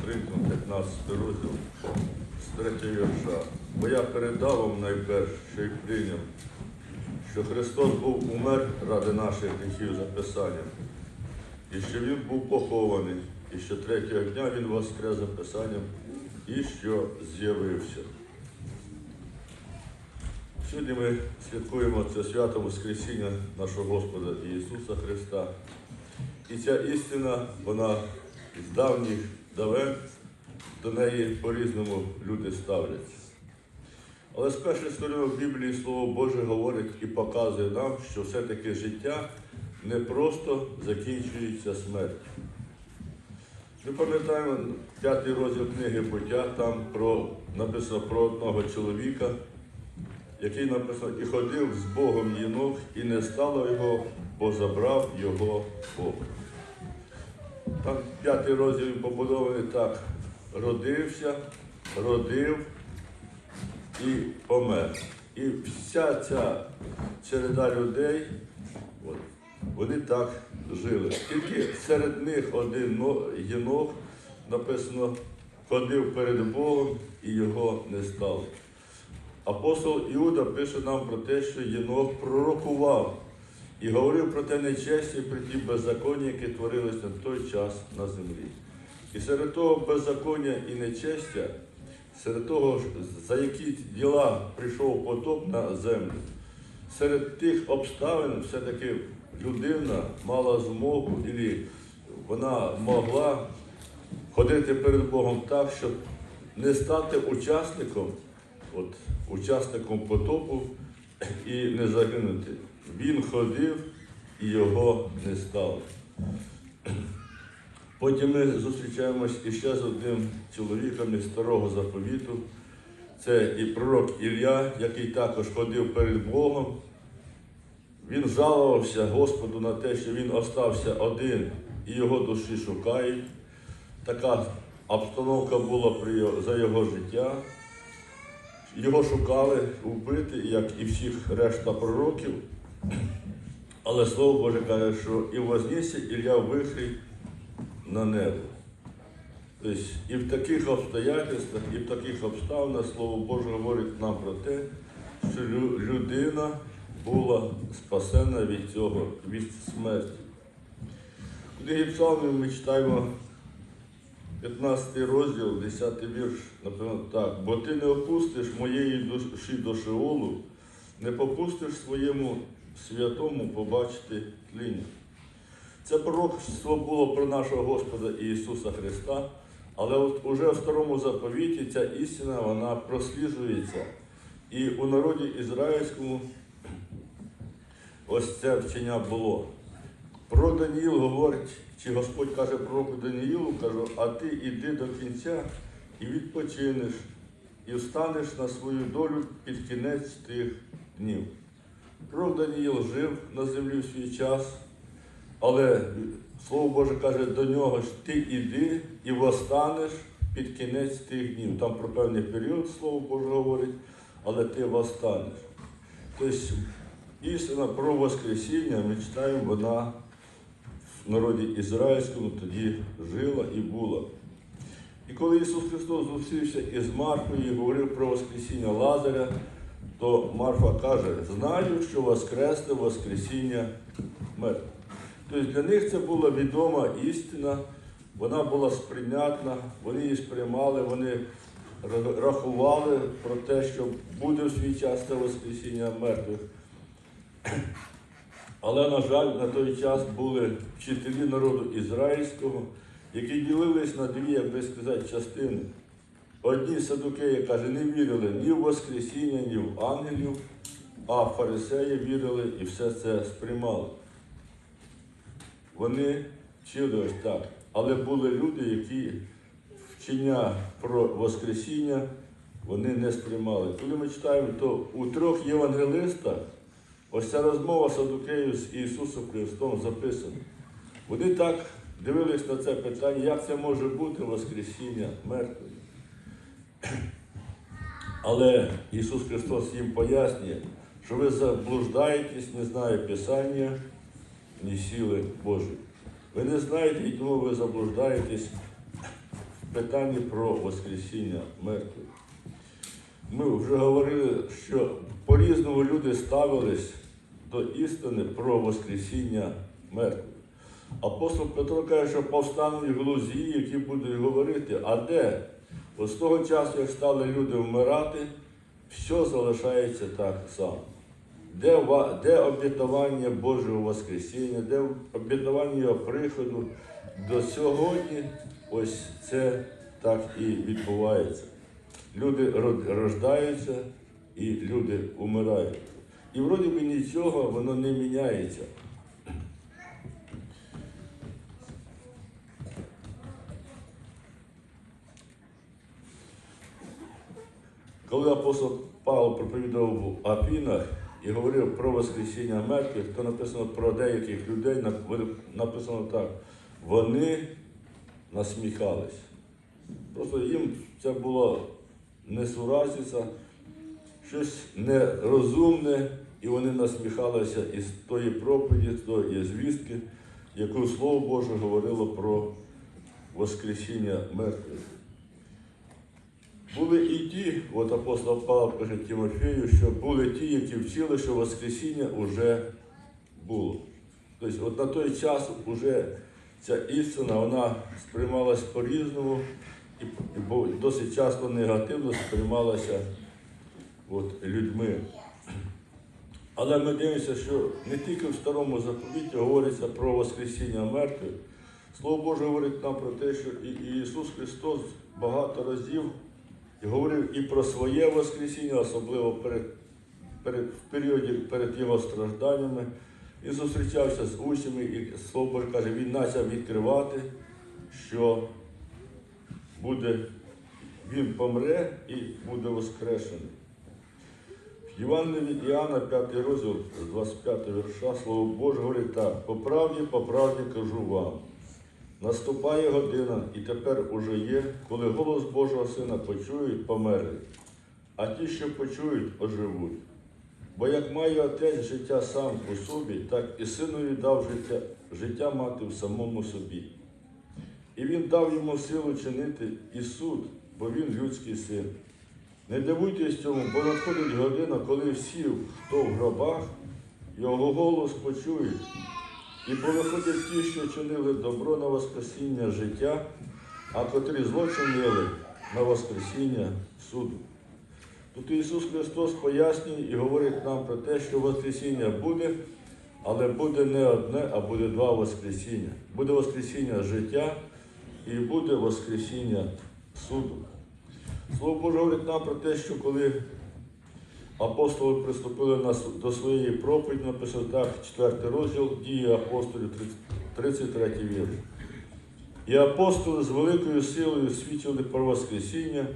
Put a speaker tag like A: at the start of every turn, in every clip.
A: Коринтям 15 розділ з 3 вірша. Бо я передав вам найперше, що й прийняв, що Христос був умер ради наших гріхів за Писанням, і що Він був похований, і що третього дня Він воскрес за Писанням, і що з'явився. Сьогодні ми святкуємо це свято Воскресіння нашого Господа Ісуса Христа. І ця істина, вона з давніх давен до неї по-різному люди ставляться. Але з перших сторінок Біблії Слово Боже говорить і показує нам, що все-таки життя не просто закінчується смертю. Ми пам'ятаємо п'ятий розділ книги буття, там про, написано про одного чоловіка, який написано, і ходив з Богом Єнох, і не стало його, бо забрав його Бог. Там п'ятий розділ побудований так. Родився, родив і помер. І вся ця череда людей, от, вони так жили. Тільки серед них один но- єнох, написано, ходив перед Богом і його не стало. Апостол Іуда пише нам про те, що Єнох пророкував і говорив про те нечесті, про ті беззаконня, які творились на той час на землі. І серед того беззаконня і нечестя, серед того, за які діла прийшов потоп на землю, серед тих обставин все-таки людина мала змогу, і вона могла ходити перед Богом так, щоб не стати учасником, от, учасником потопу і не загинути. Він ходив і його не стало. Потім ми зустрічаємось іще з одним чоловіком із старого заповіту. Це і пророк Ілля, який також ходив перед Богом. Він жалувався Господу на те, що він остався один і його душі шукають. Така обстановка була за його життя. Його шукали вбити, як і всіх решта пророків. Але Слово Боже каже, що і вознісся Ілля в вихрі на небо. Тобто і в таких обстоятельствах, і в таких обставинах Слово Боже говорить нам про те, що людина була спасена від цього, від смерті. В книгі Псалмів ми читаємо 15 розділ, 10 вірш, напевно, так. Бо ти не опустиш моєї душі до Шеолу, не попустиш своєму святому побачити тління. Це пророцтво було про нашого Господа Ісуса Христа, але от уже в старому заповіті ця істина вона просліджується. І у народі ізраїльському ось це вчення було. Про Даніїл говорить, чи Господь каже пророку Даніїлу, каже, а ти іди до кінця і відпочинеш, і встанеш на свою долю під кінець тих днів. Пророк Даніїл жив на землі в свій час, але Слово Боже каже до нього, що ти іди і востанеш під кінець тих днів. Там про певний період Слово Боже говорить, але ти востанеш. Тобто істина про Воскресіння, ми читаємо, вона в народі ізраїльському тоді жила і була. І коли Ісус Христос зустрівся із Марфою і говорив про Воскресіння Лазаря, то Марфа каже, знаю, що воскресне Воскресіння мертвих. Тобто для них це була відома істина, вона була сприйнятна, вони її сприймали, вони рахували про те, що буде в свій час це Воскресіння мертвих. Але, на жаль, на той час були вчителі народу ізраїльського, які ділились на дві, як би сказати, частини. Одні садукеї, каже, не вірили ні в Воскресіння, ні в ангелів, а фарисеї вірили і все це сприймали. Вони вчили ось так. Але були люди, які вчення про Воскресіння вони не сприймали. Коли ми читаємо, то у трьох євангелистах ось ця розмова Садукею з Ісусом Христом записана. Вони так дивились на це питання, як це може бути Воскресіння мертвих. Але Ісус Христос їм пояснює, що ви заблуждаєтесь, не знає Писання, ні сили Божої. Ви не знаєте, і тому ви заблуждаєтесь в питанні про Воскресіння мертвих. Ми вже говорили, що по-різному люди ставились до істини про Воскресіння мертвих. Апостол Петро каже, що повстануть глузі, які будуть говорити, а де? От з того часу, як стали люди вмирати, все залишається так само. Де, де обітування Божого Воскресіння, де обітування Його приходу, до сьогодні ось це так і відбувається. Люди рождаються і люди умирають. І вроді би нічого воно не міняється. Коли апостол Павло проповідував в Афінах і говорив про Воскресіння мертвих, то написано про деяких людей, написано так, вони насміхались. Просто їм це було несуразиця, щось нерозумне, і вони насміхалися із тої проповіді, з тої звістки, яку Слово Боже говорило про Воскресіння мертвих. Були і ті, от апостол Павло каже Тимофею, що були ті, які вчили, що Воскресіння вже було. Тобто, от на той час вже ця істина вона сприймалась по-різному і, досить часто негативно сприймалася от, людьми. Але ми дивимося, що не тільки в старому заповіті говориться про Воскресіння мертвих. Слово Боже говорить нам про те, що і Ісус Христос багато разів і говорив і про своє Воскресіння, особливо перед, перед, в періоді перед Його стражданнями. Він зустрічався з учнями, і Слово Боже каже, він почав відкривати, що буде, він помре і буде воскрешений. В Євангелії від Іоанна, 5 розділ, 25 вірша, Слово Боже говорить так, по правді, по правді кажу вам. Наступає година, і тепер уже є, коли голос Божого Сина почують, померлі, а ті, що почують, оживуть. Бо як має отець життя сам у собі, так і синові дав життя, життя мати в самому собі. І він дав йому силу чинити і суд, бо він людський син. Не дивуйтесь цьому, бо надходить година, коли всі, хто в гробах, його голос почують. І повиходять ті, що чинили добро на Воскресіння життя, а котрі зло чинили на Воскресіння суду. Тут Ісус Христос пояснює і говорить нам про те, що Воскресіння буде, але буде не одне, а буде два Воскресіння. Буде Воскресіння життя і буде Воскресіння суду. Слово Боже говорить нам про те, що коли апостоли приступили до своєї проповіді, написано так, 4 розділ дії апостолів, 33 вірш. І апостоли з великою силою свідчили про Воскресіння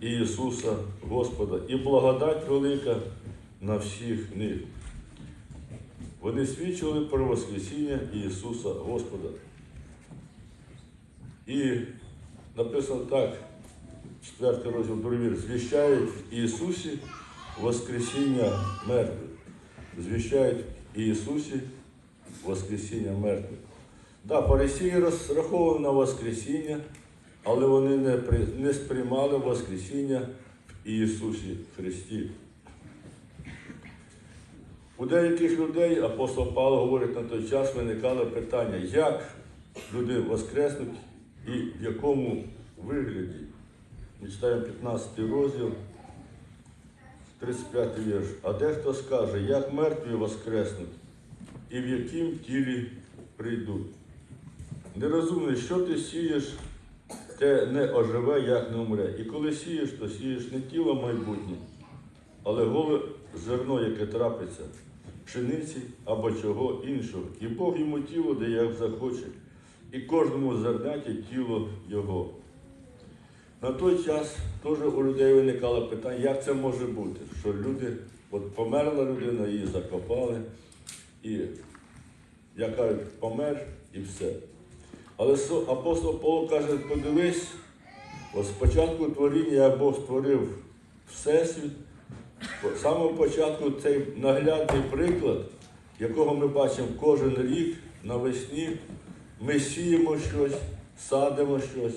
A: Ісуса Господа і благодать велика на всіх них. Вони свідчили про Воскресіння Ісуса Господа. І написано так, 4 розділ другий вірш, звіщають Ісусі Воскресіння мертвих. Звіщають Ісусі Воскресіння мертвих. Да, фарисії розраховували на Воскресіння, але вони не, не сприймали Воскресіння в Ісусі Христі. У деяких людей, апостол Павло говорить, на той час виникали питання, як люди воскреснуть і в якому вигляді. Ми читаємо 15 розділ, 35 вірш. А дехто скаже, як мертві воскреснуть і в яким тілі прийдуть. Нерозумний, що ти сієш, те не оживе, як не умре. І коли сієш, то сієш не тіло майбутнє, але голе зерно, яке трапиться, пшениці або чого іншого. І Бог йому тіло де як захоче, і кожному зерняті тіло його. На той час теж у людей виникало питання, як це може бути, що люди, от померла людина, її закопали, і як кажуть, помер і все. Але апостол Павло каже, подивись, от спочатку творіння як Бог створив Всесвіт, з самого початку цей наглядний приклад, якого ми бачимо кожен рік навесні, ми сіємо щось, садимо щось,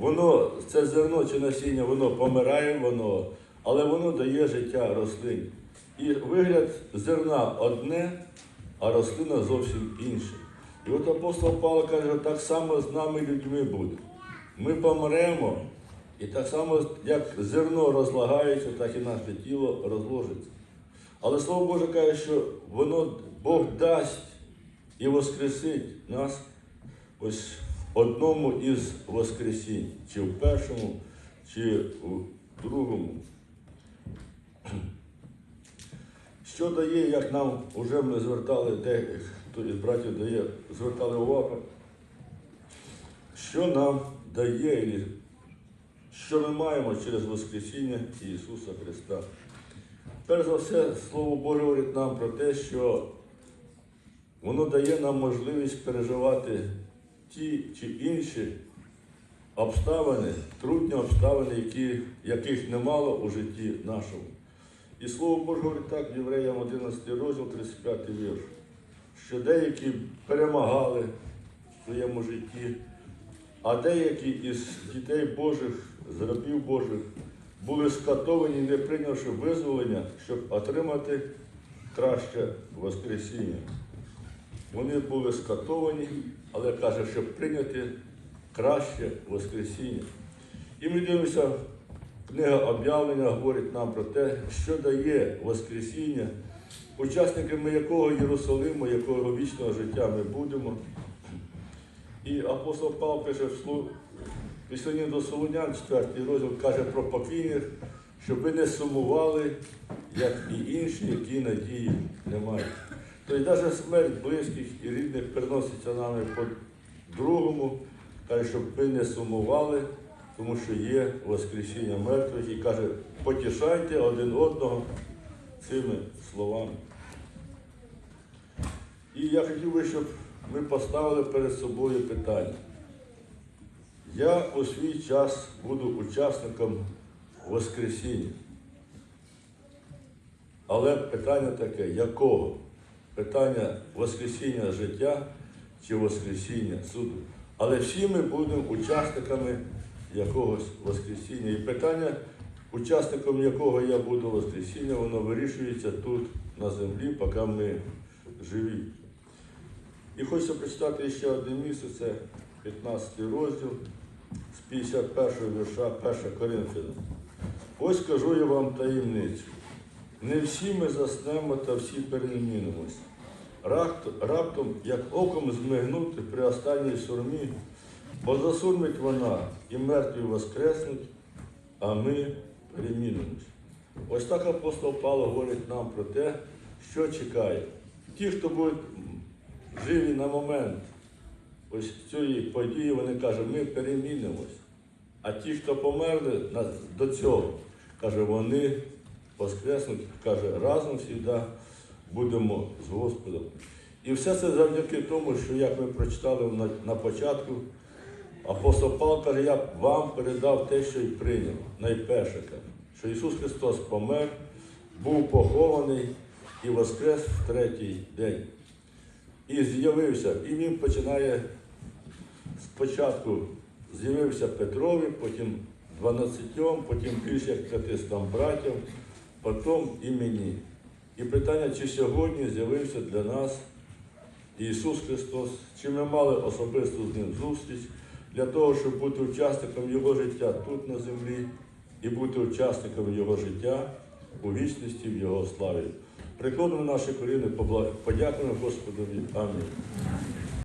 A: воно, це зерно чи насіння, воно помирає, воно, але воно дає життя рослині. І вигляд зерна одне, а рослина зовсім інша. І от апостол Павло каже, так само з нами людьми буде. Ми помремо, і так само, як зерно розлагається, так і наше тіло розложиться. Але Слово Боже каже, що воно Бог дасть і воскресить нас ось одному із воскресінь, чи в першому, чи в другому. Що дає, як нам вже ми звертали, хто із братів дає, звертали увагу, що нам дає, що ми маємо через Воскресіння Ісуса Христа. Перш за все, Слово Боже говорить нам про те, що воно дає нам можливість переживати ті чи інші обставини, трудні обставини, які, яких немало у житті нашому. І Слово Боже говорить так, Євреям 11 розділ, 35 вірш, що деякі перемагали в своєму житті, а деякі із дітей Божих, з рабів Божих, були скатовані, не прийнявши визволення, щоб отримати краще Воскресіння. Вони були скатовані, але каже, щоб прийняти краще Воскресіння. І ми дивимося, книга об'явлення говорить нам про те, що дає Воскресіння, учасниками якого Єрусалиму, якого вічного життя ми будемо. І апостол Павло в слу- післанні до Солунян, 4 розділ, каже про покійних, щоб ви не сумували, як і інші, які надії не мають. Тобто навіть смерть близьких і рідних переноситься нами по другому, каже, щоб ви не сумували, тому що є Воскресіння мертвих і каже, потішайте один одного цими словами. І я хотів би, щоб ми поставили перед собою питання. Я у свій час буду учасником Воскресіння. Але питання таке, якого? Питання Воскресіння життя чи Воскресіння суду. Але всі ми будемо учасниками якогось Воскресіння. І питання, учасником якого я буду Воскресіння, воно вирішується тут, на землі, поки ми живі. І хочу прочитати ще одне місце, це 15 розділ з 51 вірша 1 Коринфяна. Ось кажу я вам таємницю. Не всі ми заснемо та всі перемінимось. Раптом, раптом, як оком змигнути при останній сурмі, бо засурмить вона і мертві воскреснуть, а ми перемінимось. Ось так апостол Павло говорить нам про те, що чекає. Ті, хто будуть живі на момент ось цієї події, вони кажуть, ми перемінимось. А ті, хто померли до цього, каже, вони воскреснуть, каже, разом завжди будемо з Господом. І все це завдяки тому, що, як ми прочитали на, на початку, апостол Павло каже, я вам передав те, що й прийняв. Найперше що Ісус Христос помер, був похований і воскрес в третій день. І з'явився, і він починає спочатку з'явився Петрові, потім 12, потім більше як 500 братів, потім і мені. І питання, чи сьогодні з'явився для нас Ісус Христос, чи ми мали особисту з Ним зустріч для того, щоб бути учасником Його життя тут на землі і бути учасником Його життя у вічності в Його славі. Прикладемо наші коліни, подякуємо Господові. Амінь.